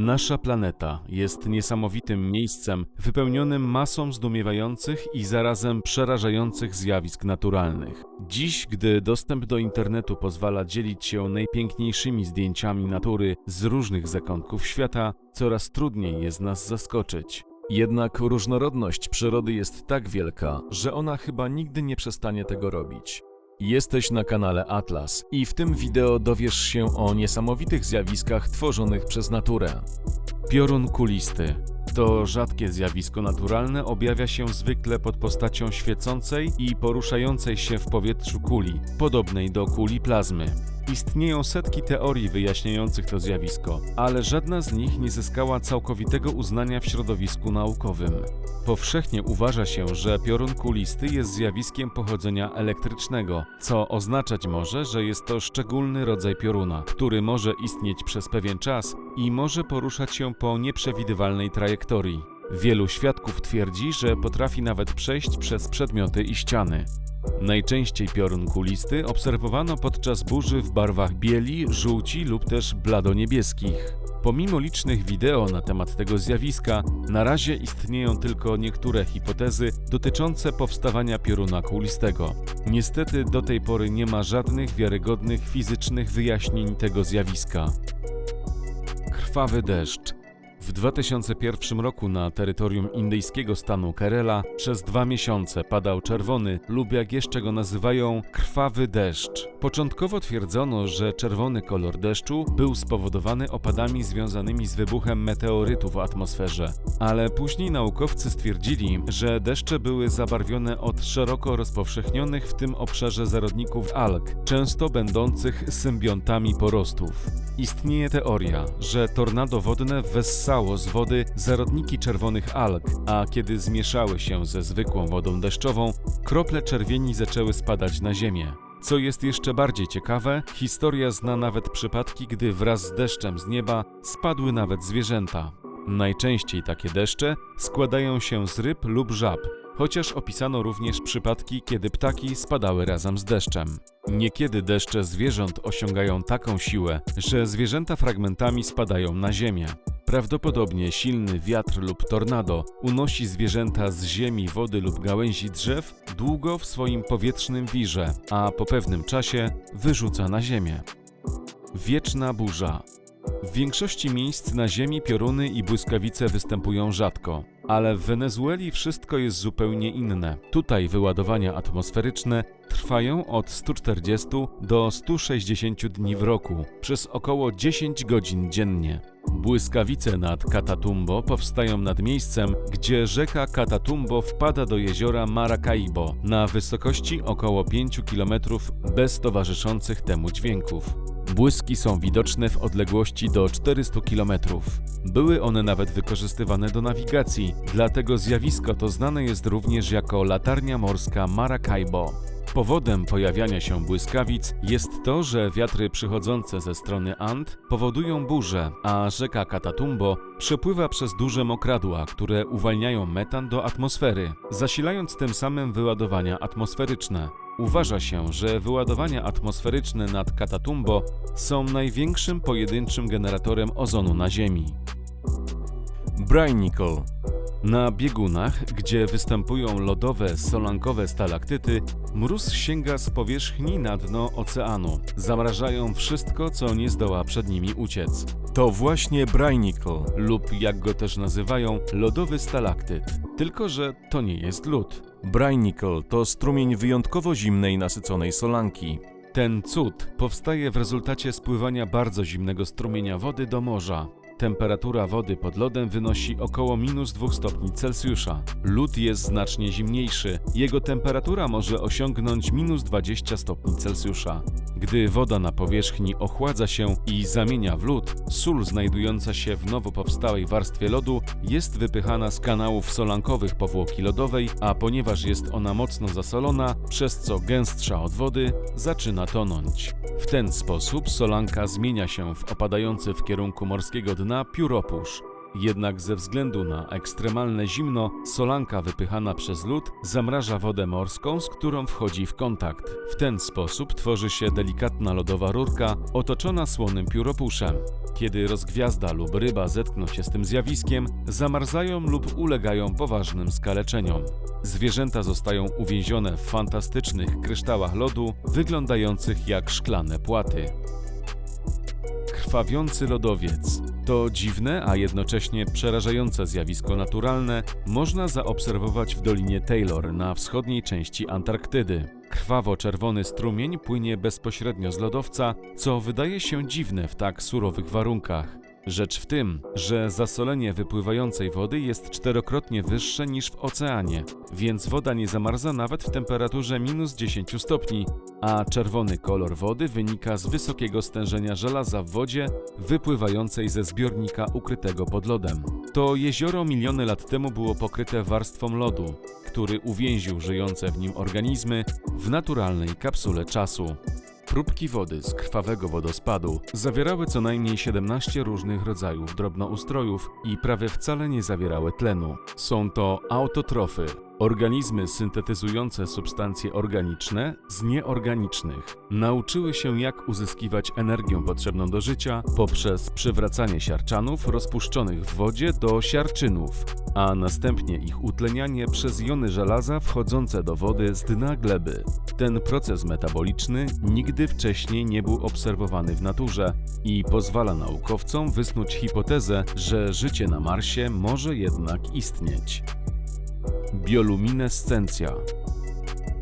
Nasza planeta jest niesamowitym miejscem wypełnionym masą zdumiewających i zarazem przerażających zjawisk naturalnych. Dziś, gdy dostęp do internetu pozwala dzielić się najpiękniejszymi zdjęciami natury z różnych zakątków świata, coraz trudniej jest nas zaskoczyć. Jednak różnorodność przyrody jest tak wielka, że ona chyba nigdy nie przestanie tego robić. Jesteś na kanale Atlas i w tym wideo dowiesz się o niesamowitych zjawiskach tworzonych przez naturę. Piorun kulisty to rzadkie zjawisko naturalne, objawia się zwykle pod postacią świecącej i poruszającej się w powietrzu kuli, podobnej do kuli plazmy. Istnieją setki teorii wyjaśniających to zjawisko, ale żadna z nich nie zyskała całkowitego uznania w środowisku naukowym. Powszechnie uważa się, że piorun kulisty jest zjawiskiem pochodzenia elektrycznego, co oznaczać może, że jest to szczególny rodzaj pioruna, który może istnieć przez pewien czas i może poruszać się po nieprzewidywalnej trajektorii. Wielu świadków twierdzi, że potrafi nawet przejść przez przedmioty i ściany. Najczęściej piorun kulisty obserwowano podczas burzy w barwach bieli, żółci lub też blado-niebieskich. Pomimo licznych wideo na temat tego zjawiska, na razie istnieją tylko niektóre hipotezy dotyczące powstawania pioruna kulistego. Niestety do tej pory nie ma żadnych wiarygodnych fizycznych wyjaśnień tego zjawiska. Krwawy deszcz w 2001 roku na terytorium indyjskiego stanu Kerala przez dwa miesiące padał czerwony lub jak jeszcze go nazywają krwawy deszcz. Początkowo twierdzono, że czerwony kolor deszczu był spowodowany opadami związanymi z wybuchem meteorytu w atmosferze, ale później naukowcy stwierdzili, że deszcze były zabarwione od szeroko rozpowszechnionych w tym obszarze zarodników alg, często będących symbiontami porostów. Istnieje teoria, że tornado wodne wessało z wody zarodniki czerwonych alg, a kiedy zmieszały się ze zwykłą wodą deszczową, krople czerwieni zaczęły spadać na ziemię. Co jest jeszcze bardziej ciekawe, historia zna nawet przypadki, gdy wraz z deszczem z nieba spadły nawet zwierzęta. Najczęściej takie deszcze składają się z ryb lub żab, chociaż opisano również przypadki, kiedy ptaki spadały razem z deszczem. Niekiedy deszcze zwierząt osiągają taką siłę, że zwierzęta fragmentami spadają na ziemię. Prawdopodobnie silny wiatr lub tornado unosi zwierzęta z ziemi, wody lub gałęzi drzew długo w swoim powietrznym wirze, a po pewnym czasie wyrzuca na ziemię. Wieczna burza. W większości miejsc na Ziemi pioruny i błyskawice występują rzadko, ale w Wenezueli wszystko jest zupełnie inne. Tutaj wyładowania atmosferyczne trwają od 140 do 160 dni w roku, przez około 10 godzin dziennie. Błyskawice nad Catatumbo powstają nad miejscem, gdzie rzeka Catatumbo wpada do jeziora Maracaibo na wysokości około 5 km bez towarzyszących temu dźwięków. Błyski są widoczne w odległości do 400 km. Były one nawet wykorzystywane do nawigacji, dlatego zjawisko to znane jest również jako latarnia morska Maracaibo. Powodem pojawiania się błyskawic jest to, że wiatry przychodzące ze strony And powodują burze, a rzeka Catatumbo przepływa przez duże mokradła, które uwalniają metan do atmosfery, zasilając tym samym wyładowania atmosferyczne. Uważa się, że wyładowania atmosferyczne nad Catatumbo są największym pojedynczym generatorem ozonu na Ziemi. Brainickel na biegunach, gdzie występują lodowe, solankowe stalaktyty, mróz sięga z powierzchni na dno oceanu. Zamrażają wszystko, co nie zdoła przed nimi uciec. To właśnie Brainickel, lub jak go też nazywają, lodowy stalaktyt. Tylko, że to nie jest lód. Brainickel to strumień wyjątkowo zimnej, nasyconej solanki. Ten cud powstaje w rezultacie spływania bardzo zimnego strumienia wody do morza. Temperatura wody pod lodem wynosi około minus 2 stopni Celsjusza. Lód jest znacznie zimniejszy. Jego temperatura może osiągnąć minus 20 stopni Celsjusza. Gdy woda na powierzchni ochładza się i zamienia w lód, sól znajdująca się w nowo powstałej warstwie lodu jest wypychana z kanałów solankowych powłoki lodowej, a ponieważ jest ona mocno zasolona, przez co gęstsza od wody, zaczyna tonąć. W ten sposób solanka zmienia się w opadający w kierunku morskiego dna pióropusz. Jednak ze względu na ekstremalne zimno, solanka wypychana przez lód zamraża wodę morską, z którą wchodzi w kontakt. W ten sposób tworzy się delikatna lodowa rurka otoczona słonym pióropuszem. Kiedy rozgwiazda lub ryba zetkną się z tym zjawiskiem, zamarzają lub ulegają poważnym skaleczeniom. Zwierzęta zostają uwięzione w fantastycznych kryształach lodu, wyglądających jak szklane płaty. Krwawiący lodowiec. To dziwne, a jednocześnie przerażające zjawisko naturalne można zaobserwować w Dolinie Taylor na wschodniej części Antarktydy. Krwawo-czerwony strumień płynie bezpośrednio z lodowca, co wydaje się dziwne w tak surowych warunkach. Rzecz w tym, że zasolenie wypływającej wody jest czterokrotnie wyższe niż w oceanie, więc woda nie zamarza nawet w temperaturze minus 10 stopni, a czerwony kolor wody wynika z wysokiego stężenia żelaza w wodzie wypływającej ze zbiornika ukrytego pod lodem. To jezioro miliony lat temu było pokryte warstwą lodu, który uwięził żyjące w nim organizmy w naturalnej kapsule czasu. Próbki wody z krwawego wodospadu zawierały co najmniej 17 różnych rodzajów drobnoustrojów i prawie wcale nie zawierały tlenu. Są to autotrofy, organizmy syntetyzujące substancje organiczne z nieorganicznych. Nauczyły się jak uzyskiwać energię potrzebną do życia poprzez przywracanie siarczanów rozpuszczonych w wodzie do siarczynów, a następnie ich utlenianie przez jony żelaza wchodzące do wody z dna gleby. Ten proces metaboliczny nigdy wcześniej nie był obserwowany w naturze i pozwala naukowcom wysnuć hipotezę, że życie na Marsie może jednak istnieć. Bioluminescencja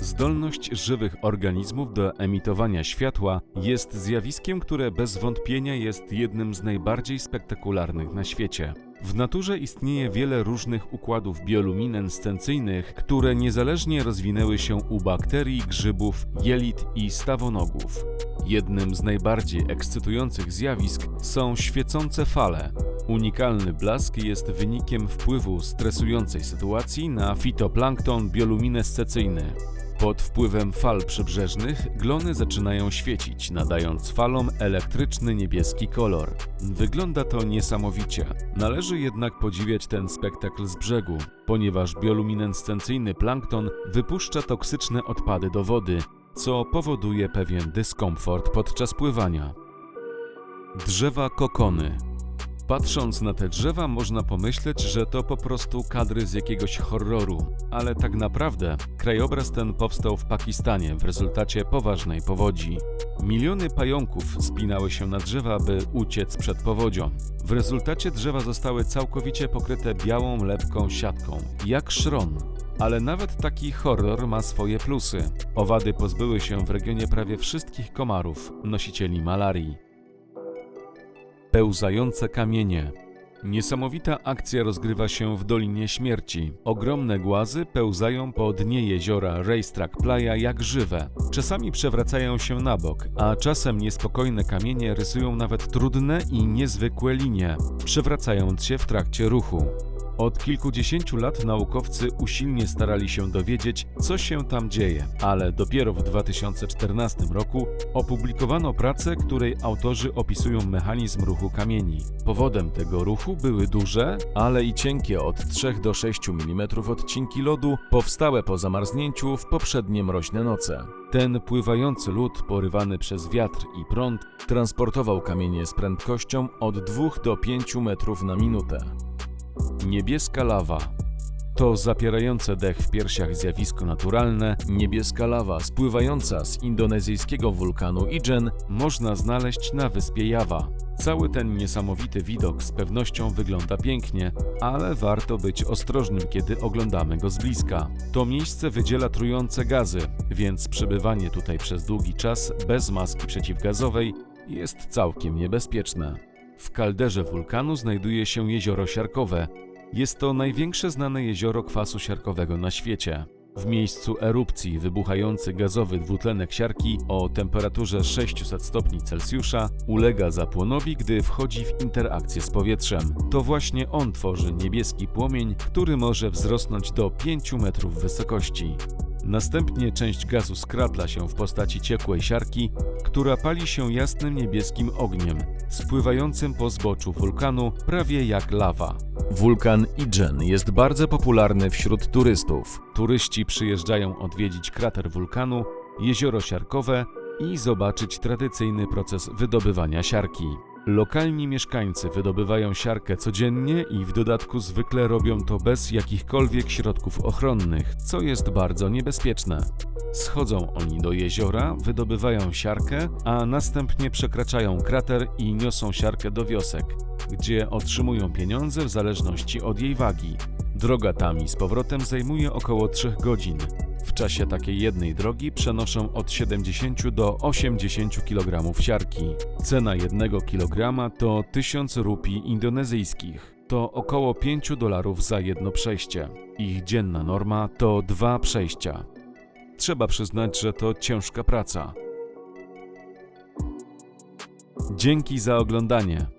Zdolność żywych organizmów do emitowania światła jest zjawiskiem, które bez wątpienia jest jednym z najbardziej spektakularnych na świecie. W naturze istnieje wiele różnych układów bioluminescencyjnych, które niezależnie rozwinęły się u bakterii, grzybów, jelit i stawonogów. Jednym z najbardziej ekscytujących zjawisk są świecące fale. Unikalny blask jest wynikiem wpływu stresującej sytuacji na fitoplankton bioluminescencyjny. Pod wpływem fal przybrzeżnych glony zaczynają świecić, nadając falom elektryczny niebieski kolor. Wygląda to niesamowicie. Należy jednak podziwiać ten spektakl z brzegu, ponieważ bioluminescencyjny plankton wypuszcza toksyczne odpady do wody, co powoduje pewien dyskomfort podczas pływania. Drzewa kokony. Patrząc na te drzewa, można pomyśleć, że to po prostu kadry z jakiegoś horroru, ale tak naprawdę krajobraz ten powstał w Pakistanie w rezultacie poważnej powodzi. Miliony pająków spinały się na drzewa, by uciec przed powodzią. W rezultacie drzewa zostały całkowicie pokryte białą, lepką siatką, jak szron. Ale nawet taki horror ma swoje plusy. Owady pozbyły się w regionie prawie wszystkich komarów, nosicieli malarii. Pełzające kamienie. Niesamowita akcja rozgrywa się w Dolinie Śmierci. Ogromne głazy pełzają po dnie jeziora Racetrack Playa jak żywe. Czasami przewracają się na bok, a czasem niespokojne kamienie rysują nawet trudne i niezwykłe linie, przewracając się w trakcie ruchu. Od kilkudziesięciu lat naukowcy usilnie starali się dowiedzieć, co się tam dzieje, ale dopiero w 2014 roku opublikowano pracę, której autorzy opisują mechanizm ruchu kamieni. Powodem tego ruchu były duże, ale i cienkie od 3 do 6 mm odcinki lodu powstałe po zamarznięciu w poprzednie mroźne noce. Ten pływający lód, porywany przez wiatr i prąd, transportował kamienie z prędkością od 2 do 5 metrów na minutę. Niebieska lawa to zapierające dech w piersiach zjawisko naturalne, niebieska lawa spływająca z indonezyjskiego wulkanu Ijen można znaleźć na wyspie Jawa. Cały ten niesamowity widok z pewnością wygląda pięknie, ale warto być ostrożnym, kiedy oglądamy go z bliska. To miejsce wydziela trujące gazy, więc przebywanie tutaj przez długi czas bez maski przeciwgazowej jest całkiem niebezpieczne. W kalderze wulkanu znajduje się jezioro siarkowe. Jest to największe znane jezioro kwasu siarkowego na świecie. W miejscu erupcji wybuchający gazowy dwutlenek siarki o temperaturze 600 stopni Celsjusza ulega zapłonowi, gdy wchodzi w interakcję z powietrzem. To właśnie on tworzy niebieski płomień, który może wzrosnąć do 5 metrów wysokości. Następnie część gazu skradla się w postaci ciekłej siarki, która pali się jasnym niebieskim ogniem, spływającym po zboczu wulkanu prawie jak lawa. Wulkan Ijen jest bardzo popularny wśród turystów. Turyści przyjeżdżają odwiedzić krater wulkanu, jezioro siarkowe i zobaczyć tradycyjny proces wydobywania siarki. Lokalni mieszkańcy wydobywają siarkę codziennie i w dodatku zwykle robią to bez jakichkolwiek środków ochronnych, co jest bardzo niebezpieczne. Schodzą oni do jeziora, wydobywają siarkę, a następnie przekraczają krater i niosą siarkę do wiosek, gdzie otrzymują pieniądze w zależności od jej wagi. Droga tam i z powrotem zajmuje około 3 godzin. W czasie takiej jednej drogi przenoszą od 70 do 80 kg siarki. Cena jednego kilograma to 1000 rupii indonezyjskich. To około 5 dolarów za jedno przejście. Ich dzienna norma to dwa przejścia. Trzeba przyznać, że to ciężka praca. Dzięki za oglądanie.